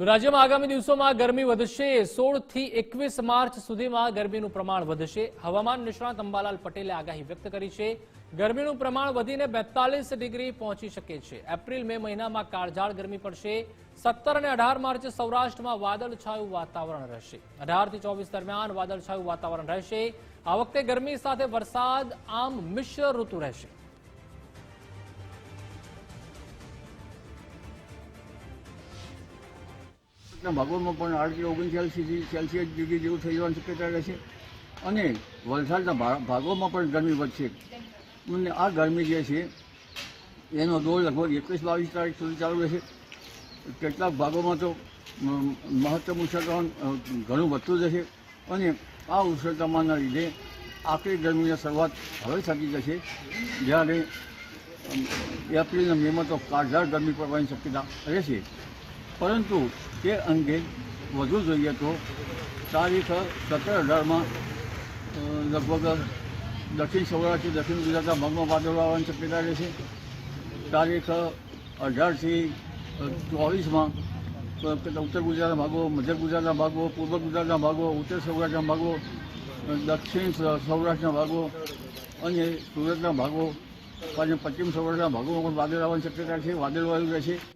તો રાજ્યમાં આગામી દિવસોમાં ગરમી વધશે. સોળથી એકવીસ માર્ચ સુધીમાં ગરમીનું પ્રમાણ વધશે. હવામાન નિષ્ણાત અંબાલાલ પટેલે આગાહી વ્યક્ત કરી છે. ગરમીનું પ્રમાણ વધીને બેતાલીસ ડિગ્રી પહોંચી શકે છે. એપ્રિલ, મે મહિનામાં કાળઝાળ ગરમી પડશે. સત્તર અને અઢાર માર્ચે સૌરાષ્ટ્રમાં વાદળછાયું વાતાવરણ રહેશે. અઢારથી ચોવીસ દરમિયાન વાદળછાયું વાતાવરણ રહેશે. આ વખતે ગરમી સાથે વરસાદ આમ મિશ્ર ઋતુ રહેશે. ના, ભાગોળમાં પણ આડત્રીસ ઓગણચાલીસ સેલ્સિયસ ડિગ્રી જેવું થઈ જવાની શક્યતા રહેશે અને વલસાડના ભાગોમાં પણ ગરમી વધશે. અને આ ગરમી જે છે, એનો દોર લગભગ એકવીસ બાવીસ તારીખ સુધી ચાલુ રહેશે. કેટલાક ભાગોમાં તો મહત્તમ ઉષ્ણતામાન ઘણું વધતું જશે. અને આ ઉષ્ણતામાનના લીધે આખરી ગરમીની શરૂઆત હવે થતી જશે. જ્યારે એપ્રિલ અને મેમાં તો કાળઝાળ ગરમી પડવાની શક્યતા રહેશે. પરંતુ તે અંગે વધુ જોઈએ તો તારીખ સત્તર અઢારમાં લગભગ દક્ષિણ સૌરાષ્ટ્ર દક્ષિણ ગુજરાતના ભાગમાં વાદળો આવવાની શક્યતા રહેશે તારીખ અઢારથી ચોવીસમાં ઉત્તર ગુજરાતના ભાગો, મધ્ય ગુજરાતના ભાગો, પૂર્વ ગુજરાતના ભાગો, ઉત્તર સૌરાષ્ટ્રના ભાગો દક્ષિણ સૌરાષ્ટ્રના ભાગો અને સુરતના ભાગો, અને પશ્ચિમ સૌરાષ્ટ્રના ભાગોમાં પણ વાદળ આવવાની શક્યતા છે વાદળવાયું રહેશે